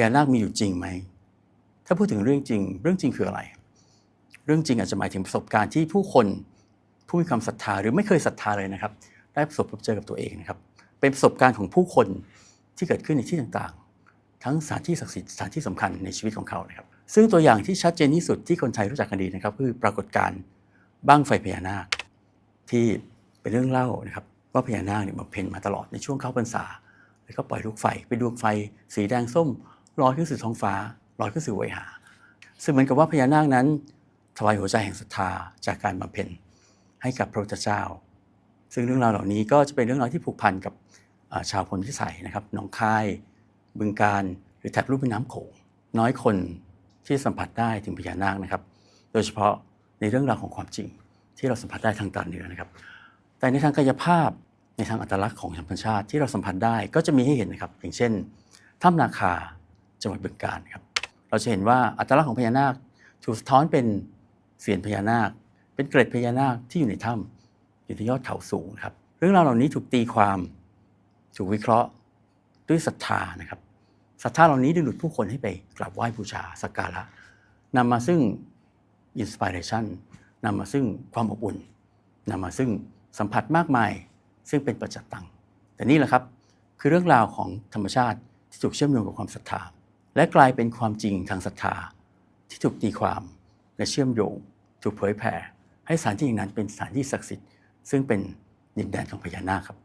ญานาคมีอยู่จริงไหม ถ้าพูดถึงเรื่องจริง เรื่องจริงคืออะไร เรื่องจริงอาจจะหมายถึงประสบการณ์ที่ผู้คนผู้มีความศรัทธาหรือไม่เคยศรัทธาเลยนะครับ ได้ประสบพบเจอกับตัวเองนะครับ เป็นประสบการณ์ของผู้คนที่เกิดขึ้นในที่ต่างๆ ทั้งสถานที่ศักดิ์สิทธิ์สถานที่สำคัญในชีวิตของเขานะครับ ซึ่งตัวอย่างที่ชัดเจนที่สุดที่คนไทยรู้จักกันดีนะครับคือปรากฏการณ์บ้างไฟพญานาคที่เป็นเรื่องเล่านะครับว่าพญานาคเนี่ยบำเพ็ญมาตลอดในช่วงเข้าพรรษา แล้วก็ปล่อยลูกไฟเป็นดวงไฟ สีแดงส้ม ลอยขึ้นสู่ท้องฟ้าลอยขึ้นสู่เวหา ซึ่งเหมือนกับว่าพญานาคนั้นถวายหัวใจแห่งศรัทธาจากการบำเพ็ญให้กับพระพุทธเจ้า ซึ่งเรื่องราวเหล่านี้ก็จะเป็นเรื่องราวที่ผูกพันกับชาวพลพิสัยนะครับหนองคาย บึงการหรือแถบรูปแม่น้ำโขงน้อยคนที่สัมผัสได้ถึงพญานาคนะครับ โดยเฉพาะในเรื่องราวของความจริงที่เราสัมผัสได้ทางตาเนื้อนะครับ แต่ในทางกายภาพในทางอัตลักษณ์ของธรรมชาติที่เราสัมผัสได้ก็จะมีให้เห็นนะครับ อย่างเช่นถ้ำนาคา จังหวัดบึงกาฬครับ เราจะเห็นว่าอัตลักษณ์ของพญานาคถูกสะท้อนเป็นเสียนพญานาค เป็นเกร็ดพญานาคที่อยู่ในถ้ำอยู่ที่ยอดเขาสูงครับ เรื่องราวเหล่านี้ถูกตีความถูกวิเคราะห์ด้วยศรัทธานะครับศรัทธาเหล่านี้ดึงดูดผู้คนให้ไปกราบไหว้บูชาสักการะนำมาซึ่งอินสปิเรชันนำมาซึ่งความอบอุ่นนำมาซึ่งสัมผัสมากมาย ซึ่งเป็นประจักษ์ตังแต่นี่แหละครับ คือเรื่องราวของธรรมชาติที่ถูกเชื่อมโยงกับความศรัทธา และกลายเป็นความจริงทางศรัทธาที่ถูกตีความและเชื่อมโยงถูกเผยแผ่ให้สถานที่แห่งนั้นเป็นสถานที่ศักดิ์สิทธิ์ซึ่งเป็นดินแดนของพญานาคครับ